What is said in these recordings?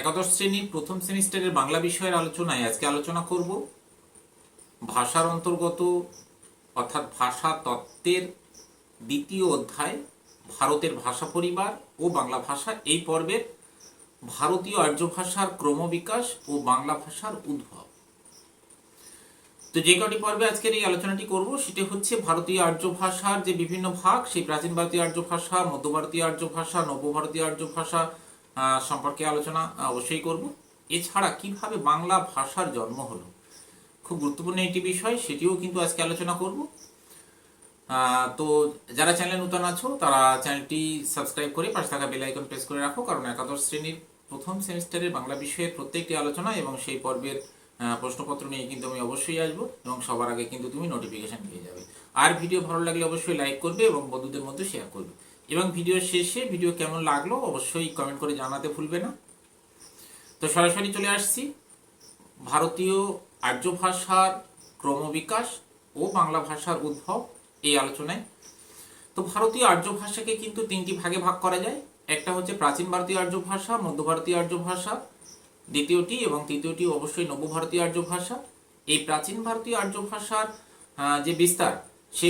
একাদশ শ্রেণির প্রথম সেমিস্টারের বাংলা বিষয়ের আলোচনায় আজকে আলোচনা করব। ভাষার অন্তর্গত, অর্থাৎ ভাষা তত্ত্বের দ্বিতীয় অধ্যায়, ভারতের ভাষা পরিবার ও বাংলা ভাষা। এই পর্বের ভারতীয় আর্য ভাষার ক্রমবিকাশ ও বাংলা ভাষার উদ্ভব। তো যে কটি পর্বে আজকের এই আলোচনাটি করব, সেটি হচ্ছে ভারতীয় আর্য ভাষার যে বিভিন্ন ভাগ, সেই প্রাচীন ভারতীয় আর্য ভাষা মধ্য ভারতীয় আর্য ভাষা নব্য ভারতীয় আর্য ভাষা সম্পর্কে আলোচনা অবশ্যই করব। এছাড়া কীভাবে বাংলা ভাষার জন্ম হলো? খুব গুরুত্বপূর্ণ একটি বিষয়, সেটিও কিন্তু আজকে আলোচনা করব। তো যারা চ্যানেলে নতুন আছো, তারা চ্যানেলটি সাবস্ক্রাইব করে পাশে থাকা বেল আইকন প্রেস করে রাখো, কারণ একাদশ শ্রেণির প্রথম সেমিস্টারের বাংলা বিষয়ের প্রত্যেকটি আলোচনা এবং সেই পর্বের প্রশ্নপত্র নিয়ে কিন্তু আমি অবশ্যই আসব এবং সবার আগে কিন্তু তুমি নোটিফিকেশন পেয়ে যাবে। আর ভিডিও ভালো লাগলে অবশ্যই লাইক করবে এবং বন্ধুদের মধ্যে শেয়ার করবে। এবং ভিডিও শেষে ভিডিও কেমন লাগল অবশ্যই কমেন্ট করে জানাতে ভুলবে না। তো সরাসরি চলে আসছি। ভারতীয় আর্য ভাষার ক্রমবিকাশ ও বাংলা ভাষার উদ্ভব এই আলোচনায়। তো ভারতীয় আর্য ভাষাকে কিন্তু তিনটি ভাগে ভাগ করা যায়। একটা হচ্ছে প্রাচীন ভারতীয় আর্য ভাষা মধ্য ভারতীয় আর্য ভাষা দ্বিতীয়টি এবং তৃতীয়টি অবশ্যই নব্য ভারতীয় আর্য ভাষা এই প্রাচীন ভারতীয় আর্য ভাষার যে বিস্তার সে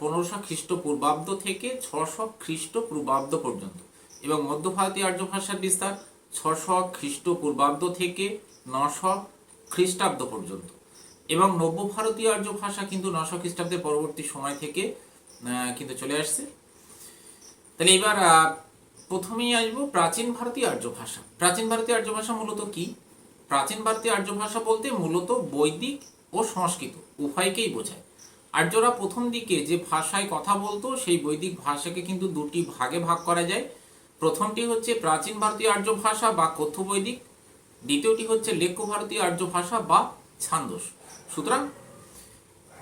পনেরোশো খ্রিস্টপূর্বাব্দ থেকে ছশো খ্রিস্টপূর্বাব্দ পর্যন্ত। এবং মধ্য ভারতীয় আর্য ভাষার বিস্তার ছশো খ্রিস্টপূর্বাব্দ থেকে নশো খ্রিস্টাব্দ পর্যন্ত। এবং নব্য ভারতীয় আর্য ভাষা কিন্তু নশো খ্রিস্টাব্দের পরবর্তী সময় থেকে কিন্তু চলে আসছে। তাহলে এবার প্রথমেই আসব প্রাচীন ভারতীয় আর্য ভাষা প্রাচীন ভারতীয় আর্য ভাষা মূলত কি? প্রাচীন ভারতীয় আর্য ভাষা বলতে মূলত বৈদিক ও সংস্কৃত, উভয়কেই বোঝায়। আর্যরা প্রথম দিকে যে ভাষায় কথা বলতো, সেই বৈদিক ভাষাকে কিন্তু দুটি ভাগে ভাগ করা যায়। প্রথমটি হচ্ছে প্রাচীন ভারতীয় আর্য ভাষা বা কথ্য বৈদিক, দ্বিতীয়টি হচ্ছে লেখ্য ভারতীয় আর্য ভাষা বা ছান্দস। সুতরাং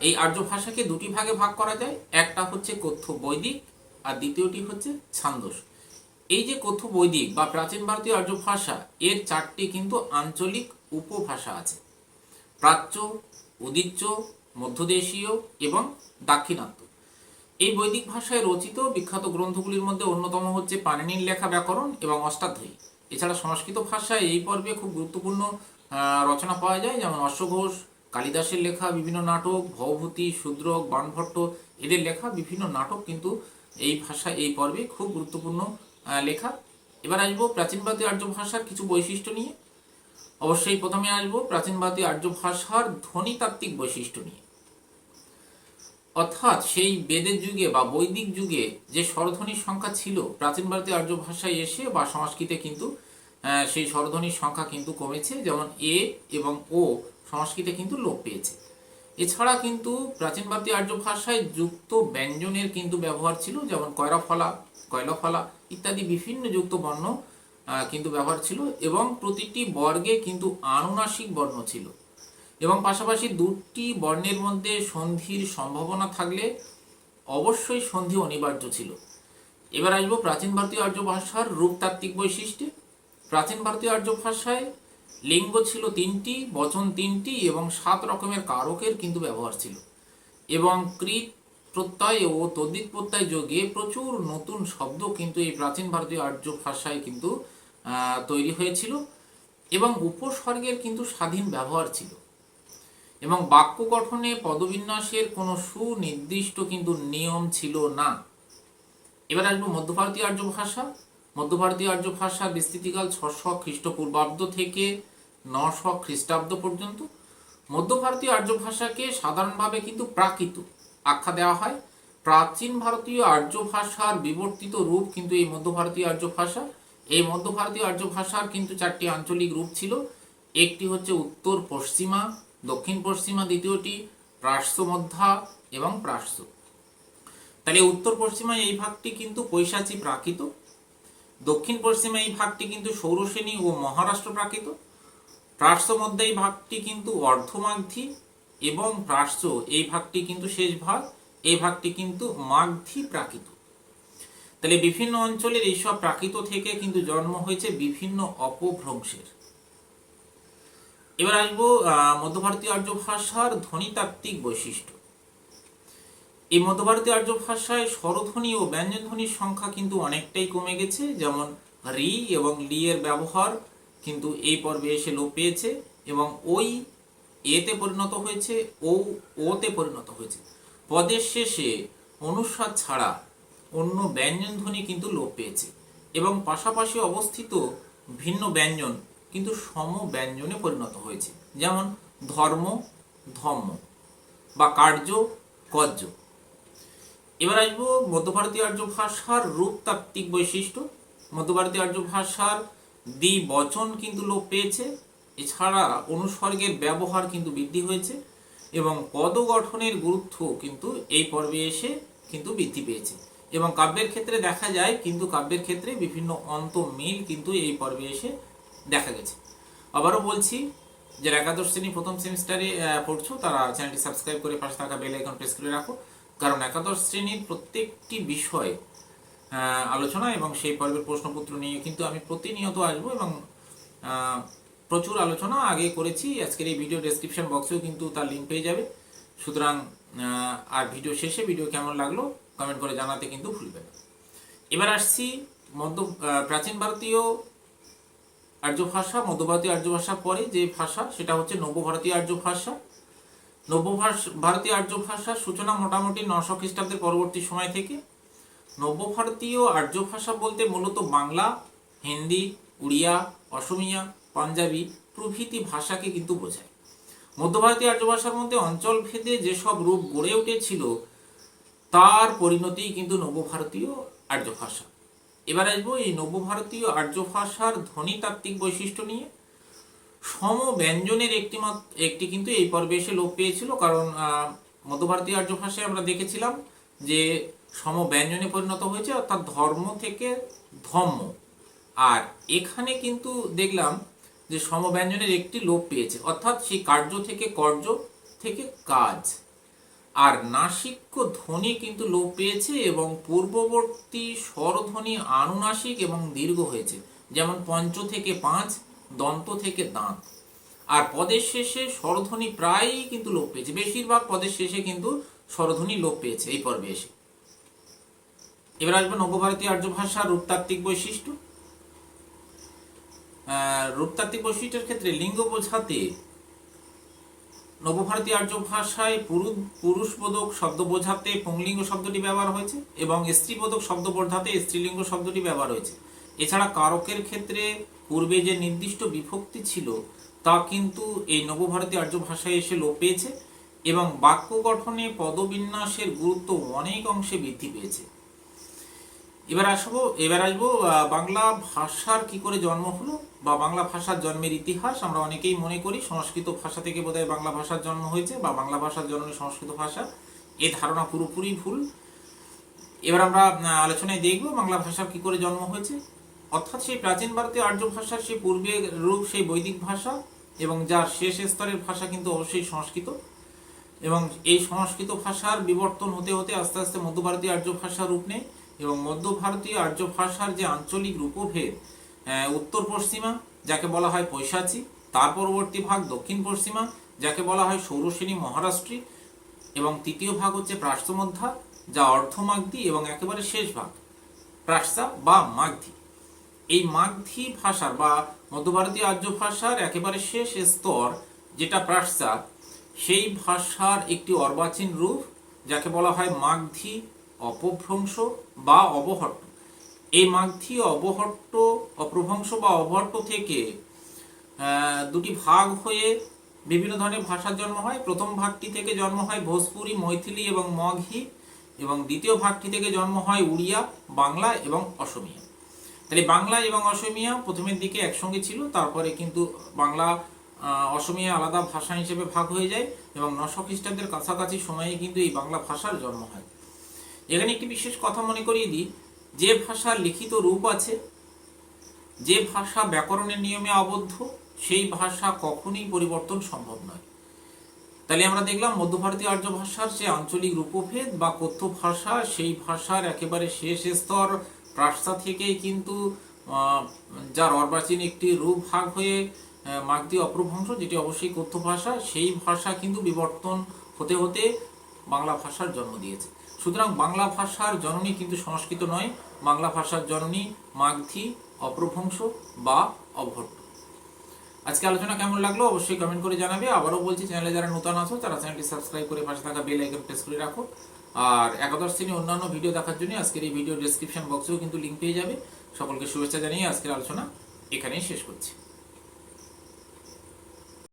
এই আর্য ভাষাকে দুটি ভাগে ভাগ করা যায়, একটা হচ্ছে কথ্য বৈদিক আর দ্বিতীয়টি হচ্ছে ছান্দস। এই যে কথ্য বৈদিক বা প্রাচীন ভারতীয় আর্য ভাষা, এর চারটি কিন্তু আঞ্চলিক উপভাষা আছে। প্রাচ্য, উদিচ্য মধ্যদেশীয় এবং দাক্ষিণাত্য। এই বৈদিক ভাষায় রচিত বিখ্যাত গ্রন্থগুলির মধ্যে অন্যতম হচ্ছে পাণিনির লেখা ব্যাকরণ এবং অষ্টাধ্যায়ী। এছাড়া সংস্কৃত ভাষায় এই পর্বে খুব গুরুত্বপূর্ণ রচনা পাওয়া যায়, যেমন অশ্বঘোষ, কালিদাসের লেখা, বিভিন্ন নাটক, ভবভূতি, শূদ্রক, বাণভট্ট, এদের লেখা, বিভিন্ন নাটক কিন্তু এই ভাষা, এই পর্বে খুব গুরুত্বপূর্ণ লেখা। এবার আসব প্রাচীন ভারতীয় আর্য ভাষার কিছু বৈশিষ্ট্য নিয়ে। অবশ্যই প্রথমে আসব প্রাচীন ভারতীয় আর্য ভাষার ধ্বনিতাত্ত্বিক বৈশিষ্ট্য নিয়ে। অর্থাৎ সেই বেদের যুগে বা বৈদিক যুগে যে স্বরধ্বনির সংখ্যা ছিল, প্রাচীন ভারতীয় আর্য ভাষায় এসে বা সংস্কৃতে কিন্তু সেই স্বরধ্বনির সংখ্যা কিন্তু কমেছে। যেমন এ এবং ও সংস্কৃতে কিন্তু লোপ পেয়েছে। এছাড়া কিন্তু প্রাচীন ভারতীয় আর্য ভাষায় যুক্ত ব্যঞ্জনের কিন্তু ব্যবহার ছিল, যেমন কয়রাফলা কয়লাফলা ইত্যাদি বিভিন্ন যুক্ত বর্ণ কিন্তু ব্যবহার ছিল এবং প্রতিটি বর্গে কিন্তু আনুনাসিক বর্ণ ছিল। এবং পাশাপাশি দুটি বর্ণের মধ্যে সন্ধির সম্ভাবনা থাকলে অবশ্যই সন্ধি অনিবার্য ছিল। এবার আসব প্রাচীন ভারতীয় আর্য ভাষার রূপতাত্ত্বিক বৈশিষ্ট্যে। প্রাচীন ভারতীয় আর্য ভাষায় লিঙ্গ ছিল তিনটি, বচন তিনটি এবং সাত রকমের কারকের কিন্তু ব্যবহার ছিল। এবং কৃত প্রত্যয় ও তদ্বিত প্রত্যয় যোগে প্রচুর নতুন শব্দ কিন্তু এই প্রাচীন ভারতীয় আর্য ভাষায় কিন্তু তৈরি হয়েছিল এবং উপসর্গের কিন্তু স্বাধীন ব্যবহার ছিল। এবং বাক্য গঠনে পদবিন্যাসের কোনো সুনির্দিষ্ট কিন্তু নিয়ম ছিল না। এবার আসব মধ্যভারতীয় আর্য ভাষা। মধ্য ভারতীয় আর্য ভাষা বিস্তৃতিকাল ছশো খ্রিস্টপূর্বাব্দ থেকে নশো খ্রিস্টাব্দ পর্যন্ত। মধ্য ভারতীয় আর্য ভাষাকে সাধারণভাবে কিন্তু প্রাকৃত আখ্যা দেওয়া হয়। প্রাচীন ভারতীয় আর্য ভাষার বিবর্তিত রূপ কিন্তু এই মধ্য ভারতীয় আর্য ভাষা। এই মধ্য ভারতীয় আর্য ভাষার কিন্তু চারটি আঞ্চলিক রূপ ছিল। একটি হচ্ছে উত্তর পশ্চিমা দক্ষিণ পশ্চিমা দ্বিতীয়টি প্রাশ্য মধ্যা এবং প্রাশ্য তাহলে উত্তর পশ্চিমা এই ভাগটি কিন্তু পৈশাচী প্রাকৃত, দক্ষিণ পশ্চিমে এই ভাগটি কিন্তু সৌরসেনী ও মহারাষ্ট্র প্রাকৃত প্রাশ্য মধ্যে এই ভাগটি কিন্তু অর্ধমাগধী এবং প্রাশ্য এই ভাগটি কিন্তু শেষ ভাগ, এই ভাগটি কিন্তু মাগধী প্রাকৃত। তাহলে বিভিন্ন অঞ্চলের এইসব প্রাকৃত থেকে কিন্তু জন্ম হয়েছে বিভিন্ন অপভ্রংশের। এবার আসব আহ, মধ্য ভারতীয় আর্য ভাষার ধ্বনিতাত্ত্বিক বৈশিষ্ট্য। এই মধ্য ভারতীয় আর্য ভাষায় স্বরধ্বনি ও ব্যঞ্জনধ্বনির সংখ্যা কিন্তু অনেকটাই কমে গেছে যেমন রি এবং লি এর ব্যবহার কিন্তু এই পর্বে এসে লোপ পেয়েছে এবং ওই এতে পরিণত হয়েছে ও ওতে পরিণত হয়েছে। পদের শেষে অনুস্বার ছাড়া অন্য ব্যঞ্জন ধ্বনি কিন্তু লোপ পেয়েছে এবং পাশাপাশি অবস্থিত ভিন্ন ব্যঞ্জন কিন্তু সম ব্যঞ্জনে পরিণত হয়েছে। যেমন ধর্ম, ধম্ম বা কার্য, কর্য। এবার আসব মধ্যভারতীয় আর্য ভাষার রূপতাত্ত্বিক বৈশিষ্ট্য। মধ্যভারতীয় আর্য ভাষার দ্বিবচন কিন্তু লোপ পেয়েছে। এছাড়া অনুসর্গের ব্যবহার কিন্তু বৃদ্ধি হয়েছে এবং পদ গঠনের গুরুত্ব কিন্তু এই পর্বে এসে কিন্তু বৃদ্ধি পেয়েছে। এবং কাব্যের ক্ষেত্রে দেখা যায়, কিন্তু কাব্যের ক্ষেত্রে বিভিন্ন অন্ত মিল কিন্তু এই পর্বে এসে দেখা গেছে। আবারও বলছি, যারা একাদশ শ্রেণি, প্রথম সেমিস্টারে পড়ছো, তারা চ্যানেলটি সাবস্ক্রাইব করে পাশে থাকা বেল আইকন প্রেস করে রাখো। কারণ একাদশ শ্রেণির প্রত্যেকটি বিষয় আলোচনা এবং সেই পর্বের প্রশ্নপত্র নিয়ে কিন্তু আমি প্রতিনিয়ত আসব এবং প্রচুর আলোচনা আগে করেছি। আজকের এই ভিডিও ডেসক্রিপশন বক্সেও কিন্তু তার লিঙ্ক পেয়ে যাবে। সুতরাং আর ভিডিও শেষে ভিডিও কেমন লাগল কমেন্ট করে জানাতে কিন্তু ভুলবে না। এবার আসছি মধ্য প্রাচীন ভারতীয় আর্য ভাষা মধ্য ভারতীয় আর্য ভাষার পরে যে ভাষা, সেটা হচ্ছে নব্য ভারতীয় আর্য ভাষা নব্য ভাষ- ভারতীয় আর্য ভাষার সূচনা মোটামুটি নশো খ্রিস্টাব্দের পরবর্তী সময় থেকে। নব্য ভারতীয় আর্য ভাষা বলতে মূলত বাংলা, হিন্দি, উড়িয়া, অসমিয়া, পাঞ্জাবি প্রভৃতি ভাষাকে কিন্তু বোঝায়। মধ্য ভারতীয় আর্য ভাষার মধ্যে অঞ্চল ভেদে যেসব রূপ গড়ে উঠেছিল, তার পরিণতি কিন্তু নব্য ভারতীয় আর্য ভাষা এবার আসব এই নব্য ভারতীয় আর্য ভাষার ধ্বনিতাত্ত্বিক বৈশিষ্ট্য নিয়ে। সম ব্যঞ্জনের একটি একটি কিন্তু এই পর্বে এসে লোপ পেয়েছিল, কারণ মধ্যভারতীয় আর্য ভাষায় আমরা দেখেছিলাম যে সম ব্যঞ্জনে পরিণত হয়েছে, অর্থাৎ ধর্ম থেকে ধম্ম। আর এখানে কিন্তু দেখলাম যে সম ব্যঞ্জনের একটি লোপ পেয়েছে, অর্থাৎ সেই কার্য থেকে কর্য থেকে কাজ। আর নাসিক্য ধ্বনি কিন্তু লোপ পেয়েছে এবং পূর্ববর্তী স্বরধ্বনি আনুনাসিক এবং দীর্ঘ হয়েছে, যেমন পঞ্চ থেকে পাঁচ, দন্ত থেকে দাঁত। আর পদের শেষে স্বরধ্বনি প্রায়ই কিন্তু লোপ পেয়েছে, বেশিরভাগ পদের শেষে কিন্তু স্বরধ্বনি লোপ পেয়েছে এই পর্বে এসে। এবার আসবে নবভারতীয় আর্য ভাষার রূপতাত্ত্বিক বৈশিষ্ট্য। রূপতাত্ত্বিক বৈশিষ্ট্যের ক্ষেত্রে লিঙ্গ বোঝাতে নবভারতীয় আর্য ভাষায় পুরু- পুরুষবোধক শব্দ বোঝাতে পুংলিঙ্গ শব্দটি ব্যবহার হয়েছে এবং স্ত্রীবোধক শব্দ বোঝাতে স্ত্রীলিঙ্গ শব্দটি ব্যবহার হয়েছে। এছাড়া কারকের ক্ষেত্রে পূর্বে যে নির্দিষ্ট বিভক্তি ছিল, তা কিন্তু এই নবভারতীয় আর্য ভাষায় এসে লোপ পেয়েছে এবং বাক্য গঠনে পদবিন্যাসের গুরুত্ব অনেক অংশে বৃদ্ধি পেয়েছে। এবার আসব এবার আসব বাংলা ভাষার কি করে জন্ম হলো বা বাংলা ভাষার জন্মের ইতিহাস আমরা অনেকেই মনে করি, সংস্কৃত ভাষা থেকে বোধহয় বাংলা ভাষার জন্ম হয়েছে বা বাংলা ভাষার জন্ম সংস্কৃত ভাষা। এই ধারণা পুরোপুরি ভুল। এবার আমরা আলোচনায় দেখব বাংলা ভাষার কি করে জন্ম হয়েছে। অর্থাৎ সেই প্রাচীন ভারতীয় আর্য ভাষার সেই পূর্বের রূপ, সেই বৈদিক ভাষা এবং যার শেষ স্তরের ভাষা কিন্তু অবশ্যই সংস্কৃত। এবং এই সংস্কৃত ভাষার বিবর্তন হতে হতে আস্তে আস্তে মধ্য ভারতীয় আর্য ভাষা রূপ নেয়। এবং মধ্য ভারতীয় আর্য ভাষার যে আঞ্চলিক রূপভেদ উত্তর পশ্চিমা, যাকে বলা হয় পৈশাচি, তার পরবর্তী ভাগ দক্ষিণ পশ্চিমা, যাকে বলা হয় সৌরসেনী মহারাষ্ট্রী, এবং তৃতীয় ভাগ হচ্ছে প্রাচ্যমধ্যা, যা অর্ধমাগধী এবং একেবারে শেষ ভাগ, প্রাচ্যা বা মাগধী। এই মাগধী ভাষার বা মধ্য ভারতীয় আর্য ভাষার একেবারে শেষ স্তর, যেটা প্রাচ্যা, সেই ভাষার একটি অর্বাচীন রূপ, যাকে বলা হয় মাগধী অপভ্রংশ বা অবহট্ট। এই মাগধী অবহট্ট অপ্রভ্রংশ বা অবহট্ট থেকে দুটি ভাগ হয়ে বিভিন্ন ধরনের ভাষার জন্ম হয়। প্রথম ভাগটি থেকে জন্ম হয় ভোজপুরি, মৈথিলি এবং মগহি এবং দ্বিতীয় ভাগটি থেকে জন্ম হয় উড়িয়া, বাংলা এবং অসমিয়া। তাহলে বাংলা এবং অসমিয়া প্রথমের দিকে একসঙ্গে ছিল, তারপরে কিন্তু বাংলা অসমিয়া আলাদা ভাষা হিসেবে ভাগ হয়ে যায় এবং নশো খ্রিস্টাব্দের কাছাকাছি সময়ে কিন্তু এই বাংলা ভাষার জন্ম হয়। এখানে একটি বিশেষ কথা মনে করিয়ে দিই। যে ভাষার লিখিত রূপ আছে যে ভাষা ব্যাকরণের নিয়মে আবদ্ধ সেই ভাষা কখনোই পরিবর্তন সম্ভব নয়। তাহলে আমরা দেখলাম মধ্য ভারতীয় আর্য ভাষার যে আঞ্চলিক রূপভেদ বা কথ্য ভাষা সেই ভাষার একেবারে শেষ স্তর প্রাচ্যা থেকেই কিন্তু যার অর্বাচীন একটি রূপ ভাগ হয়ে আহ, মাগধী অপ্রভ্রংশ যেটি অবশ্যই কথ্য ভাষা সেই ভাষা কিন্তু বিবর্তন হতে হতে বাংলা ভাষার জন্ম দিয়েছে। সুতরাং বাংলা ভাষার জননী কিন্তু সংস্কৃত নয়, বাংলা ভাষার জননী মাগধী, অপ্রভ্রংশ বা অভট্ট। আজকে আলোচনা কেমন লাগল অবশ্যই কমেন্ট করে জানাবে। আবারও বলছি, চ্যানেলে যারা নতুন আছো, তারা চ্যানেলটি সাবস্ক্রাইব করে পাশে থাকা বেল আইকন প্রেস করে রাখো। আর একাদশ শ্রেণি অন্যান্য ভিডিও দেখার জন্য আজকের এই ভিডিও ডেসক্রিপশন বক্সেও কিন্তু লিঙ্ক পেয়ে যাবে। সকলকে শুভেচ্ছা জানিয়ে আজকের আলোচনা এখানেই শেষ করছি।